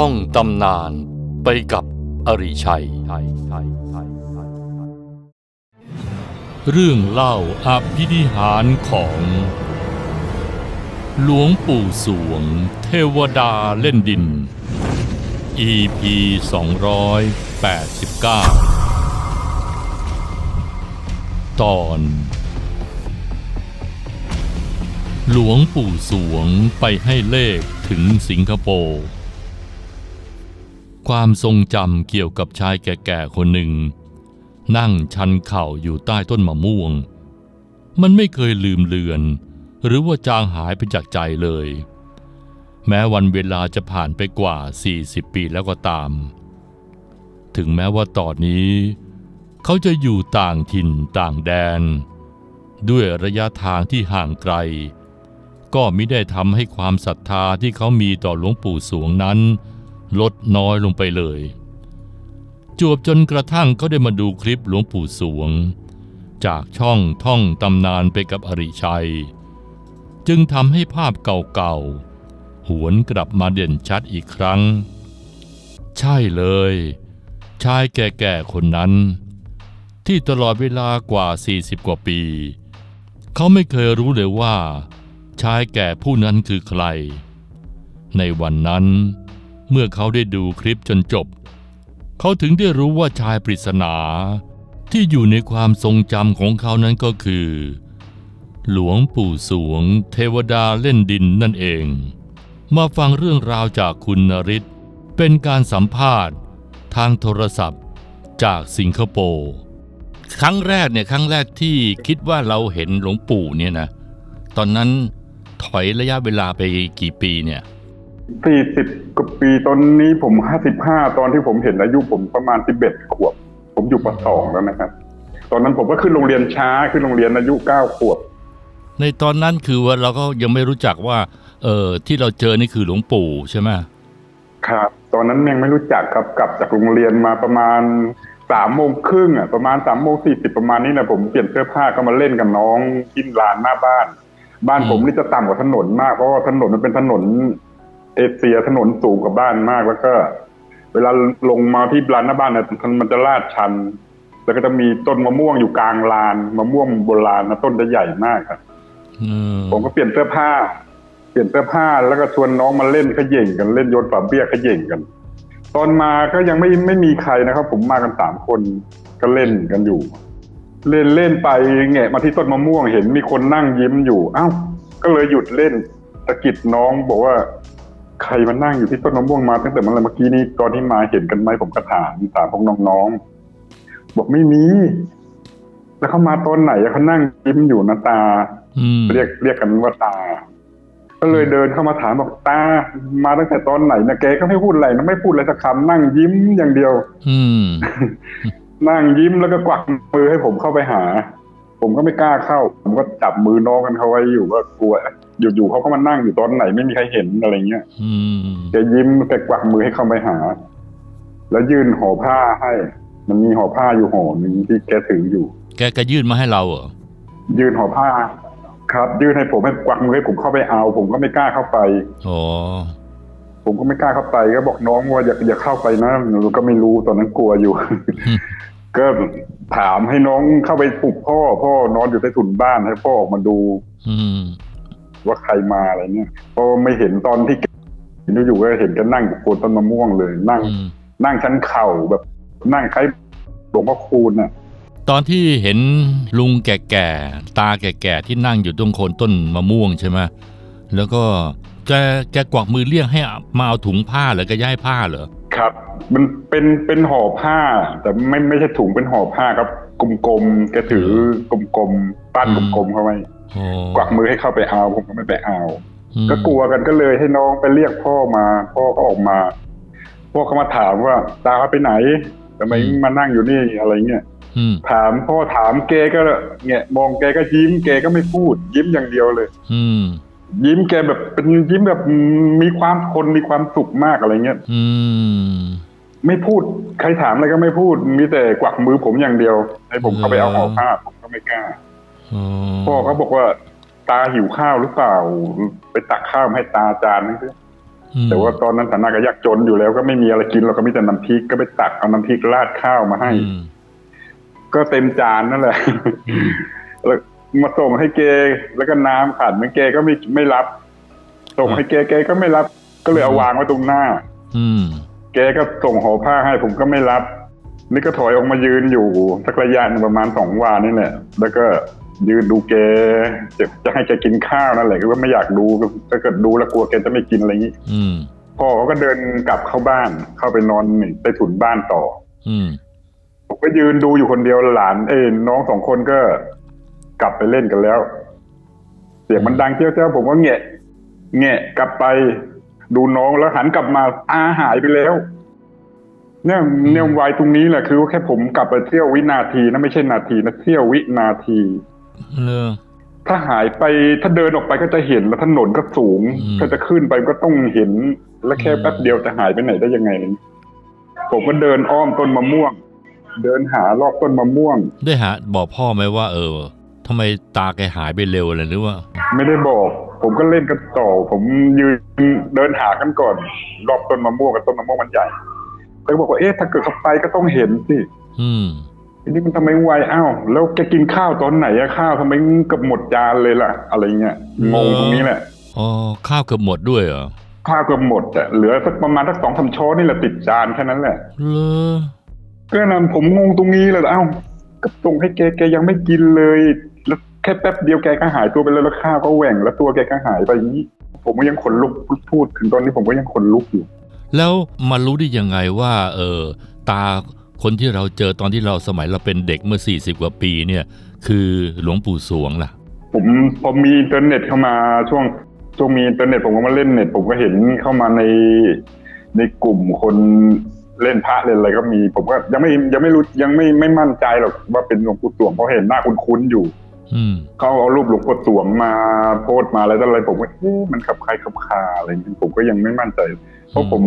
ท่องตำนานไปกับอริชัย เรื่องเล่าอภินิหารของ หลวงปู่สวง เทวดาเล่นดิน EP 289 ตอน หลวงปู่สวงไปให้เลขถึงสิงคโปร์ ความทรงจำเกี่ยวกับชายแก่ๆคนหนึ่ง นั่งชันเข่าอยู่ใต้ต้นมะม่วง มันไม่เคยลืมเลือน หรือว่าจางหายไปจากใจเลย แม้วันเวลาจะผ่านไปกว่า 40 ปีแล้วก็ตาม ถึงแม้ว่าตอนนี้ เขาจะอยู่ต่างถิ่นต่างแดน ด้วยระยะทางที่ห่างไกล ก็มิได้ทำให้ความศรัทธาที่เขามีต่อหลวงปู่สวงนั้น ลดน้อยลงไปเลย จวบจนกระทั่งเขาได้มาดูคลิปหลวงปู่สวง จากช่องท่องตำนานไปกับอริชัย จึงทำให้ภาพเก่าๆ หวนกลับมาเด่นชัดอีกครั้ง ใช่เลย ชายแก่ๆคนนั้น ที่ตลอดเวลากว่า 40 กว่าปี เขาไม่เคยรู้เลยว่า ชายแก่ผู้นั้นคือใคร ในวันนั้น เมื่อเขาได้ดูคลิปจนจบ เขาถึงได้รู้ว่าชายปริศนาที่อยู่ในความทรงจำของเขานั้นก็คือ หลวงปู่สวง เทวดาเล่นดินนั่นเอง มาฟังเรื่องราวจากคุณนริศเป็นการสัมภาษณ์ ทางโทรศัพท์จากสิงคโปร์ครั้งแรกเนี่ยครั้งแรกที่คิดว่าเราเห็นหลวงปู่เนี่ยนะ ตอนนั้นถอยระยะเวลาไปกี่ปีเนี่ย สี่สิบกว่าปีตอนนี้ผมห้าสิบห้าตอนที่ผมเห็นอายุผมประมาณสิบเอ็ดขวบ ผมอยู่ปสองแล้วนะครับ ตอนนั้นผมก็ขึ้นโรงเรียนช้าขึ้นโรงเรียนอายุเก้าขวบ ในตอนนั้นคือว่าเราก็ยังไม่รู้จักว่า เออที่เราเจอนี่คือหลวงปู่ใช่ไหมครับ ตอนนั้นยังไม่รู้จักครับกลับจากโรงเรียนมาประมาณสามโมงครึ่งอะประมาณสามโมงสี่สิบประมาณนี้นะผมเปลี่ยนเสื้อผ้าก็มาเล่นกับน้องที่ลานหน้าบ้าน บ้านผมนี่จะต่ำกว่าถนนมากเพราะว่าถนนมันเป็นถนน เอเชียถนนสูงกว่าบ้านมากแล้วก็ เวลาลงมาที่ลานหน้าบ้านเนี่ยมันจะลาดชัน แล้วก็จะมีต้นมะม่วงอยู่กลางลานมะม่วงโบราณนะต้นจะใหญ่มากครับเออผมก็เปลี่ยนเสื้อผ้า เปลี่ยนเสื้อผ้าแล้วก็ชวนน้องมาเล่นเขย่งกันเล่นโยนฝาเบี้ยเขย่งกัน ตอนมาก็ยังไม่ไม่มีใครนะครับ ผมมากันสามคนก็เล่นกันอยู่ เล่นเล่นไปแงะมาที่ต้นมะม่วงเห็นมีคนนั่งยิ้มอยู่ เอ้า ก็เลยหยุดเล่นตะกิดน้องบอกว่า ใครมานั่งอยู่ที่ต้นมะม่วงมาตั้งแต่เมื่อไหรเมื่อกี้นี้ตอนที่มาเห็นกันไหมผมก็ถามถามพวกน้องๆบอกไม่มี แล้วเขามาตอนไหนอะเขานั่งยิ้มอยู่นะตาอืมเรียกเรียกกันว่าตา ก็เลยเดินเข้ามาถามบอกตา มาตั้งแต่ตอนไหนนะแกก็ไม่พูดอะไรนะไม่พูดอะไรสักคำนั่งยิ้มอย่างเดียว อืมนั่งยิ้มแล้วก็กวักมือให้ผมเข้าไปหา ผมก็ไม่กล้าเข้า ผมก็จับมือน้องกันเขาไว้อยู่ก็กลัวอยู่ๆเขาก็มานั่งอยู่ตอนไหนไม่มีใครเห็นอะไรเงี้ยอืมแกยิ้มแกกวักมือให้เข้าไปหา แล้วยื่นห่อผ้าให้ มันมีห่อผ้าอยู่ห่อหนึ่งที่แกถืออยู่ แกก็ยื่นมาให้เราเหรอยื่นห่อผ้า ครับ ยื่นให้ผมให้กวักมือให้ผมเข้าไปเอา ผมก็ไม่กล้าเข้าไปอ๋อผมก็ไม่กล้าเข้าไปก็บอกน้องว่าอย่าอย่าเข้าไปนะหนูก็ไม่รู้ตอนนั้นกลัวอยู่ ก็ถามให้น้องเข้าไปปลุกพ่อ พ่อนอนอยู่ใต้ถุนบ้านให้พ่อออกมาดู อืม ว่าใครมาอะไรเงี้ยพอไม่เห็นตอนที่แกอยู่ๆก็เห็นแกันนั่งอยู่โคนต้นมะม่วงเลย นั่งอืมนั่งชั้นเข่าแบบ นั่งคล้ายหลวงพ่อคูณน่ะตอนที่เห็นลุงแก่ๆตาแก่ๆที่นั่งอยู่ตรงโคนต้นมะม่วงใช่ไหมแล้วก็แกแกกวักมือเรียกให้มาเอาถุงผ้าเหรอแกย้ายผ้าเหรอครับ มันเป็นเป็นห่อผ้า แต่ไม่ไม่ใช่ถุงเป็นห่อผ้าครับกลมๆแกถือกลมๆปั้นอืมกลมๆเข้าไว้อ๋อ กวักมือให้เข้าไปเอา ผมก็ไม่ไปเอาอืมก็กลัวกันก็เลยให้น้องไปเรียกพ่อมา พ่อก็ออกมา พ่อเขามาถามว่า ตาไปไหนทำไมมานั่งอยู่นี่อะไรเงี้ยอืมถามพ่อถามแกก็เงี้ยมองแกก็ยิ้มแกก็ไม่พูด ยิ้มอย่างเดียวเลย อืมยิ้มแกแบบเป็นยิ้มแบบมีความคนมีความสุขมากอะไรเงี้ยอืมไม่พูดใครถามอะไรก็ไม่พูด มีแต่กวักมือผมอย่างเดียวให้ผมเข้าไปเอาห่อผ้าผมก็ไม่กล้าอ๋อ พ่อเขาบอกว่า ตาหิวข้าวหรือเปล่า ไปตักข้าวมาให้ตาจานนึงสิอืมแต่ว่าตอนนั้นฐานะก็ยากจนอยู่แล้ว ก็ไม่มีอะไรกินเราก็มีแต่น้ำพริกก็ไปตักเอาน้ำพริกราดข้าวมาให้อืมก็เต็มจานนั่นแหละอืมแล้วมาส่งให้เกแล้วก็น้ำขาดไม่เกก็ไม่ไม่รับ ส่งให้เกเกก็ไม่รับ ก็เลยเอาวางไว้ตรงหน้า อืมแกก็ส่งห่อผ้าให้ผมก็ไม่รับ นี่ก็ถอยออกมายืนอยู่สักระยะหนึ่งประมาณสองวานี่แหละแล้วก็ ยืนดูแกจะจะให้แกกินข้าวนั่นแหละก็ไม่อยากดูถ้าเกิดดูแล้วกลัวแกจะไม่กินอะไรอย่างนี้อืมพ่อเขาก็เดินกลับเข้าบ้าน เข้าไปนอนใต้ถุนบ้านต่อ อืมผมก็ยืนดูอยู่คนเดียวหลาน เอ้ยน้องสองคนก็กลับไปเล่นกันแล้ว เสียงมันดังเจ้าเจ้าผมก็แงะแงะกลับไป ดูน้องแล้วหันกลับมาตาหายไปแล้วเนี่ยเนี่ยวัยตรงนี้แหละคือว่าแค่ผมกลับไปเที่ยววินาทีนะไม่ใช่นาทีนะเที่ยววินาทีเลอ ถ้าหายไปถ้าเดินออกไปก็จะเห็นแล้วถนนก็สูงอืมถ้าจะขึ้นไปก็ต้องเห็น แล้วแค่อืมแป๊บเดียวจะหายไปไหนได้ยังไงเลยผมก็เดินอ้อมต้นมะม่วง เดินหารอบต้นมะม่วง ได้หาบอกพ่อไหมว่า เออทำไมตาแกหายไปเร็วเลยหรือว่า ไม่ได้บอก ผมก็เล่นกันต่อ ผมยืนเดินหากันก่อน รอบต้นมะม่วงกับต้นมะม่วงมันใหญ่เขาก็บอกว่าเอ๊ะถ้าเกิดเขาไปก็ต้องเห็นสิอืม ทีนี้มันทำไมไวอ้าวแล้วแกกินข้าวตอนไหนอะข้าวทำไมเกับหมดจานเลยล่ะ อะไรเงี้ยงงตรงนี้แหละอ๋อข้าวเกือบหมดด้วยเหรอข้าวเกับหมดอะเหลือสักประมาณสักสองสามช้อนนี่แหละติดจานแค่นั้นแหละเลอก็นั่นผมงงตรงนี้เลยเอ้าก็ส่งให้แกแกยังไม่กินเลย แล้วแค่แป๊บเดียวแกก็หายตัวไปแล้วแล้วข้าวก็แหว่งแล้วตัวแกก็หายไปอย่างนี้ผมก็ยังขนลุกพูดถึงตอนนี้ผมก็ยังขนลุกอยู่ แล้วมารู้ได้ยังไงว่า เออตา คนที่เราเจอตอนที่เราสมัยเราเป็นเด็กเมื่อ 40 กว่าปีเนี่ยคือหลวงปู่สวงล่ะ ผมพอมีอินเทอร์เน็ตเข้ามาช่วงช่วงมีอินเทอร์เน็ตผมก็มาเล่นเน็ต ผมก็เห็นเข้ามาในในกลุ่มคนเล่นพระเล่นอะไรก็มี ผมก็ยังไม่ยังไม่รู้ยังไม่ไม่มั่นใจหรอกว่าเป็นหลวงปู่สวงเพราะเห็นหน้าคุ้นๆอยู่อืมเขาเอารูปหลวงปู่สวงมาโพสต์มาอะไรต่ออะไรผมก็เอ๊ะมันขับใครขับคาอะไรอย่างเงี้ยผมก็ยังไม่มั่นใจ เพราะผม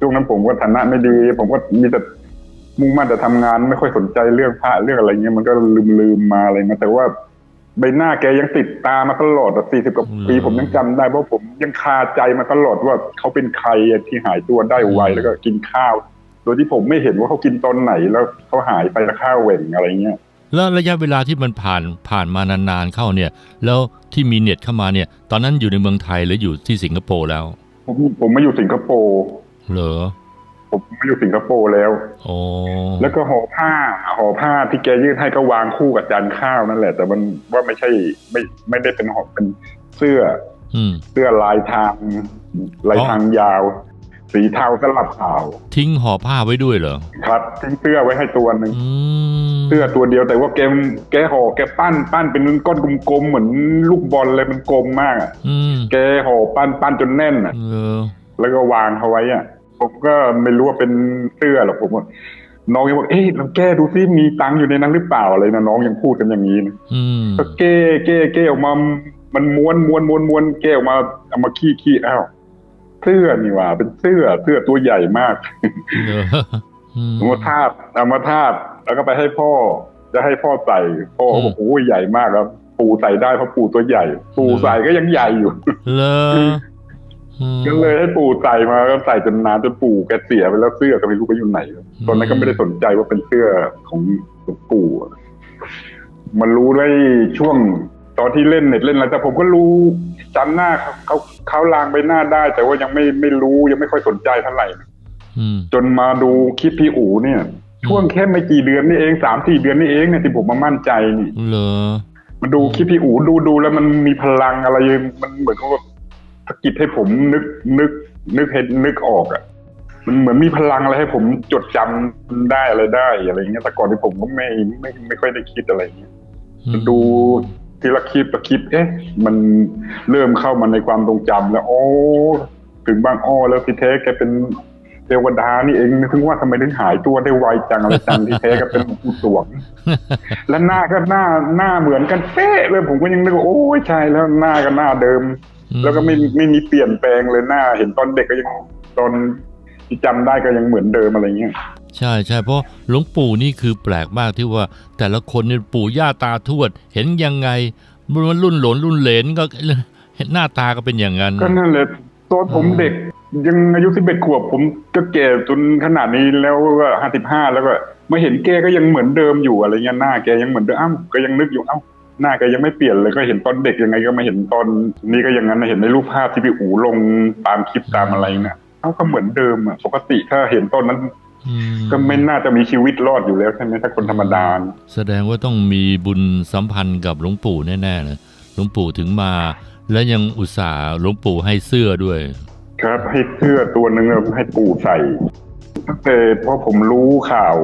ช่วงนั้นผมก็ฐานะไม่ดี ผมก็มีแต่ มุ่งมั่นแต่ทำงานไม่ค่อยสนใจเรื่องพระเรื่องอะไรเงี้ยมันก็ลืมลืมๆมาอะไรเงี้ยแต่ว่าใบหน้าแกยังติดตามาตลอดสี่สิบกว่าปีอืมผมยังจำได้เพราะผมยังคาใจมาตลอดว่าเขาเป็นใครอะที่หายตัวได้ไวอืมแล้วก็กินข้าว โดยที่ผมไม่เห็นว่าเขากินตอนไหนแล้วเขาหายไปแล้วข้าวเหว่งอะไรเงี้ยแล้วระยะเวลาที่มันผ่านผ่านมานานๆเข้าเนี่ย แล้วที่มีเน็ตเข้ามาเนี่ย ตอนนั้นอยู่ในเมืองไทยหรืออยู่ที่สิงคโปร์แล้ว ผมผมมาอยู่สิงคโปร์เหรอ ผมมาอยู่สิงคโปร์แล้วโอ้แล้วก็ห่อผ้าห่อผ้าที่แกยื่นให้ก็วางคู่กับจานข้าวนั่นแหละ แต่มันว่าไม่ใช่ไม่ไม่ได้เป็นห่อเป็นเสื้ออืมเสื้อลายทางลายทางยาว สีเทาสลับขาว ทิ้งห่อผ้าไว้ด้วยเหรอครับทิ้งเสื้อไว้ให้ตัวหนึ่งอืมเสื้อตัวเดียวแต่ว่าแกแกห่อแกปั้นปั้นเป็นก้อนกลมๆเหมือนลูกบอลเลยมันกลมมากอะอืมแกห่อปั้นปั้นจนแน่นอะเออแล้วก็วางเขาไว้อะ ผมก็ไม่รู้ว่าเป็นเสื้อหรอกผมว่าน้องยังบอกเอ๊ะลองแก้ดูซิมีตังค์อยู่ในนั้นหรือเปล่าอะไรนะน้องยังพูดกันอย่างนี้นะอืมก็เก้เก้เก้ออกมา มันม้วนม้วนม้วนม้วนเก้ออกมาเอามาขี้ขี้อ้าวเสื้อนี่หว่า เป็นเสื้อเสื้อตัวใหญ่มากเอออืมเอามาทาบเอามาทาบแล้วก็ไปให้พ่อ จะให้พ่อใส่พ่อเขาบอกโอ้ยใหญ่มากครับ ปู่ใส่ได้เพราะปู่ตัวใหญ่ ปู่ใส่ก็ยังใหญ่อยู่เลออืม ก็เลยให้ปู่ใส่มาก็ใส่จนนานจนปู่แกเสียไปแล้วเสื้อก็ไม่รู้ไปอยู่ไหนตอนนั้นก็ไม่ได้สนใจว่าเป็นเสื้อของหลวงปู่อะมันรู้ได้ช่วงตอนที่เล่นเน็ตเล่นอะไรแต่ผมก็รู้จำหน้าเขาเขาเขาลางไปหน้าได้ แต่ว่ายังไม่ไม่รู้ยังไม่ค่อยสนใจเท่าไหร่อืมจนมาดูคลิปพี่อู๋เนี่ย ช่วงแค่ไม่กี่เดือนนี่เองสามสี่เดือนนี่เองเนี่ยที่ผมมามั่นใจนี่เลอมาดูคลิปพี่อู๋ดูดูแล้วมันมีพลังอะไรมันเหมือนกับว่า สะกิดให้ผมนึกนึก นึกเห็นนึกออกอะ่ะมันเหมือนมีพลังอะไรให้ผมจดจำได้อะไรได้อะไรเงี้ยแต่ก่อนที่ผมก็ไม่ไม่ไม่ค่อยได้คิดอะไรเงี้ยอืมดูทีละคลิปละคลิป เอ๊ะ มันเริ่มเข้ามาในความทรงจำแล้วโอ้ถึงบางอ้อแล้วที่แท้แกเป็นเทวดานี่เองนึกถึงว่าทำไมถึงหายตัวได้ไวจังอะไรจังที่แท้ก็เป็นหลวงปู่สวง และหน้าก็หน้าหน้าเหมือนกันเป๊ะเลยผมก็ยังนึกว่าโอ้ยใช่แล้วหน้าก็หน้าเดิม แล้วก็ไม่ไม่มีเปลี่ยนแปลงเลยหน้า เห็นตอนเด็กก็ยังตอนที่จำได้ก็ยังเหมือนเดิมอะไรเงี้ยใช่ใช่เพราะหลวงปู่นี่คือแปลกมากที่ว่า แต่ละคนเนี่ยปู่ย่าตาทวด เห็นยังไงมันรุ่นหลนรุ่นเหลนก็เห็นหน้าตาก็เป็นอย่างนั้นก็นั่นเลยตอนผมอืมเด็กยังอายุสิบเอ็ดขวบ ผมก็แก่จนขนาดนี้แล้วก็ห้าสิบห้าแล้วก็มาเห็นแกก็ยังเหมือนเดิมอยู่อะไรเงี้ยหน้าแกยังเหมือนเดิมอ้าวก็ยังนึกอยู่เอ้า หน้าแกยังไม่เปลี่ยนเลยก็เห็นตอนเด็กยังไงก็มาเห็นตอนนี้ก็อย่างนั้นนะเห็นในรูปภาพที่พี่อูลงตามคลิปตามอะไรเนี่ยเอ้าก็เหมือนเดิมอะปกติถ้าเห็นตอนนั้นอืก็ไม่น่าจะมีชีวิตรอดอยู่แล้วใช่ไหมถ้าคนธรรมดา แสดงว่าต้องมีบุญสัมพันธ์กับหลวงปู่แน่ๆเลยหลวงปู่ถึงมา และยังอุตส่าห์หลวงปู่ให้เสื้อด้วย ครับให้เสื้อตัวหนึ่งแล้วให้ปู่ใส่ตั้งแต่พอผมรู้ข่าว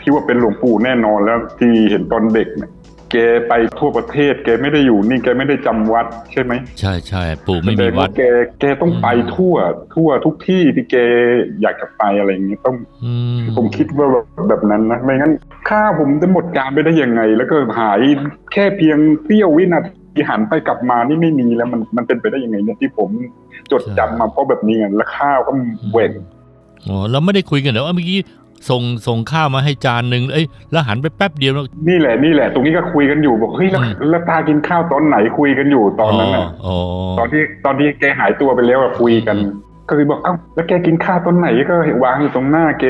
ที่ว่าเป็นหลวงปู่แน่นอนแล้วที่เห็นตอนเด็กเนี่ย แกไปทั่วประเทศ แกไม่ได้อยู่นี่แกไม่ได้จำวัดใช่ไหมใช่ใช่ปู่ไม่แสดมีงวัว่าดแกแกต้องไปทั่ว ทั่วทุกที่ที่แกอยากจะไปอะไรอย่างเงี้ยต้องอืมผมคิดว่าแบบแบบนั้นนะไม่งั้นข้าวผมจะหมดการไปได้ยังไง แล้วก็หายแค่เพียงเสี้ยววินาทีหันไปกลับมานี่ไม่มีแล้วมันมันเป็นไปได้ยังไงเนี่ยที่ผมจดจำมาเพราะแบบนี้ไงแล้วข้าวก็เหว่งอ๋อเราไม่ได้คุยกันเดี๋ยวเมื่อกี้ ส่งส่งข้าวมาให้จานหนึ่งเอ้ยแล้วหันไปแป๊บเดียวแล้ว นี่แหละนี่แหละ ตรงนี้ก็คุยกันอยู่บอกเฮ้ยแล้วอืม แล้วตากินข้าวตอนไหนคุยกันอยู่ตอนนั้นน่ะ อ๋อตอนที่ตอนที่แกหายตัวไปแล้วอะคุยกัน ก็คือบอกเอ้าแล้วแกกินข้าวตอนไหนก็เห็นวางอยู่ตรงหน้าแก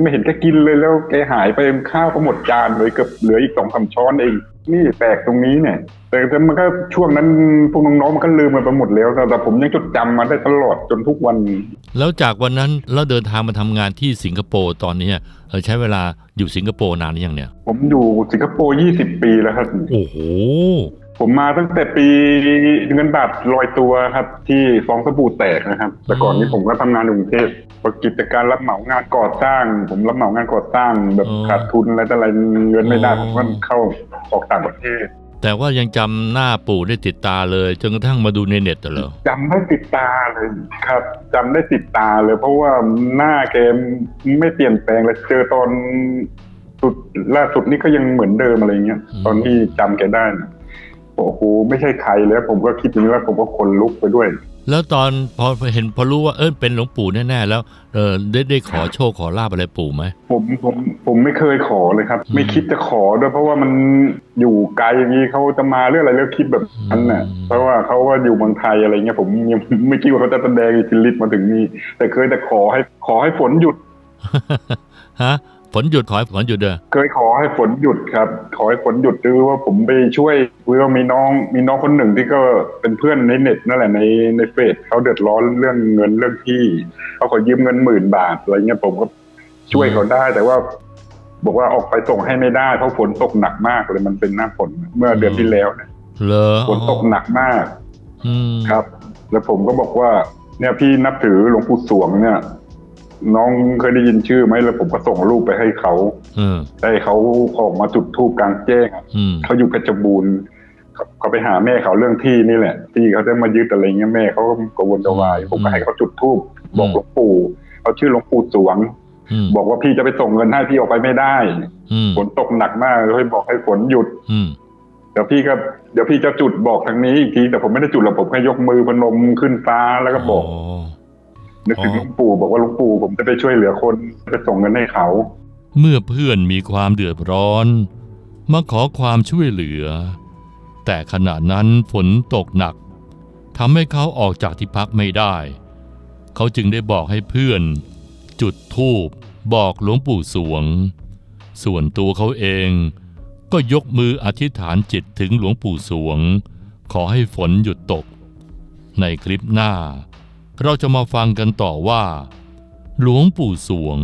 ไม่เห็นแกกินเลยแล้วแกหายไปข้าวก็หมดจานเลยเกือบเหลืออีกสองสามช้อนเอง นี่แปลกตรงนี้เนี่ย แต่แต่มันก็ช่วงนั้นพวกน้องๆมันก็ลืมมันไปหมดแล้วแต่แต่ผมยังจดจำมาได้ตลอดจนทุกวันนี้แล้วจากวันนั้นเราเดินทางมาทำงานที่สิงคโปร์ตอนนี้เออใช้เวลาอยู่สิงคโปร์นานหรือยังเนี่ย ผมอยู่สิงคโปร์ยี่สิบปีแล้วครับ โอ้โห ผมมาตั้งแต่ปีเงินบาทลอยตัวครับ ที่ฟองสบู่แตกนะครับ แต่ก่อนนี้ผมก็ทำงานอยู่กรุงเทพประกิจการรับเหมางานก่อสร้าง ผมรับเหมางานก่อสร้างแบบอ๋อขาดทุนอะไรแต่อะไรเงินไม่ได้อ๋อผมก็เข้าออกต่างประเทศ แต่ว่ายังจำหน้าปู่ได้ติดตาเลยจนกระทั่งมาดูในเน็ตเหรอจำได้ติดตาเลยครับจำได้ติดตาเลย เพราะว่าหน้าแกไม่เปลี่ยนแปลงเลยเจอตอนสุดล่าสุดนี่ก็ยังเหมือนเดิมอะไรเงี้ยอืมตอนที่จำแกได้นะ โอ้โหไม่ใช่ใครแล้วผมก็คิดอย่างนี้แล้วผมก็ขนลุกไปด้วย แล้วตอนพอเห็นพอรู้ว่าเออเป็นหลวงปู่แน่ๆแล้วเออได้ได้ขอโชคขอลาบอะไรปู่ไหมผมผมผมไม่เคยขอเลยครับอืมไม่คิดจะขอด้วยเพราะว่ามันอยู่ไกลอย่างนี้เขาจะมาเรื่องอะไรเรื่องคิดแบบนั้นน่ะอืมเพราะว่าเขาว่าอยู่เมืองไทยอะไรเงี้ยผมยังไม่คิดว่าเขาจะแสดงอิทธิฤทธิ์มาถึงนี่แต่เคยแต่ขอให้ขอให้ฝนหยุด ฮะฝนหยุดขอให้ฝนหยุดเด้อเคยขอให้ฝนหยุดครับ ขอให้ฝนหยุดคือว่าผมไปช่วยคือว่ามีน้องมีน้องคนหนึ่งที่ก็เป็นเพื่อนในเน็ตนั่นแหละในในเฟซเขาเดือดร้อนเรื่องเงินเรื่องที่เขาขอยืมเงินหมื่นบาทอะไรเงี้ยผมก็ช่วยเขาได้แต่ว่า บอกว่าออกไปส่งให้ไม่ได้เพราะฝนตกหนักมากเลยมันเป็นหน้าฝนเมื่อเดือนที่แล้วเนี่ยเหรอฝนตกหนักมากอืมครับ แล้วผมก็บอกว่า เนี่ยพี่นับถือหลวงปู่สวงเนี่ย น้องเคยได้ยินชื่อไหมแล้วผมก็ส่งรูปไปให้เขาเออได้เขาออกมาจุดธูปกลางแจ้งอะอืมเขาอยู่เพชรบูรณ์เขาเขาไปหาแม่เขาเรื่องที่นี่แหละ ที่เขาจะมายึดอะไรเงี้ยแม่เขาก็กระวนกระวายผมก็ให้เขาจุดธูปบอกหลวงปู่เขาชื่อหลวงปู่สวงอืมบอกว่าพี่จะไปส่งเงินให้พี่ออกไปไม่ได้อืมฝนตกหนักมากเลยบอกให้ฝนหยุดอืมเดี๋ยวพี่ก็เดี๋ยวพี่จะจุดบอกทางนี้อีกทีแต่ผมไม่ได้จุดหรอกผมแค่ยกมือพนมขึ้นฟ้าแล้วก็บอก นึกถึงอ๋อหลวงปู่บอกว่าหลวงปู่ผมจะไปช่วยเหลือคนไปส่งเงินให้เขา เมื่อเพื่อนมีความเดือดร้อน มาขอความช่วยเหลือ แต่ขณะนั้นฝนตกหนักทำให้เขาออกจากที่พักไม่ได้ เขาจึงได้บอกให้เพื่อน จุดธูปบอกหลวงปู่สวง ส่วนตัวเขาเองก็ยกมืออธิษฐานจิตถึงหลวงปู่สวง ขอให้ฝนหยุดตก ในคลิปหน้า เราจะมาฟังกันต่อว่า หลวงปู่สวง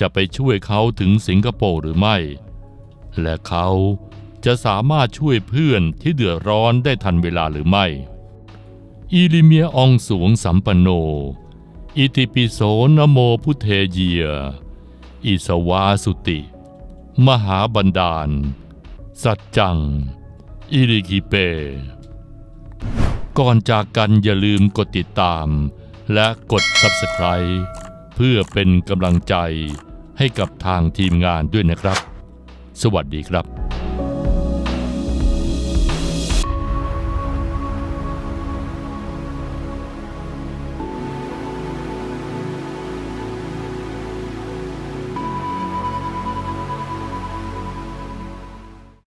จะไปช่วยเขาถึงสิงคโปร์หรือไม่ และเขาจะสามารถช่วยเพื่อนที่เดือดร้อนได้ทันเวลาหรือไม่อีลิเมียอองสวงสัมปันโน อิติปิโสนโมพุทเทเยีย อิสวาสุติ มหาบันดาล สัจจัง อิริกิเป ก่อนจากกันอย่าลืมกดติดตาม และกด Subscribe เพื่อเป็นกำลังใจให้กับทางทีมงานด้วยนะครับ สวัสดีครับ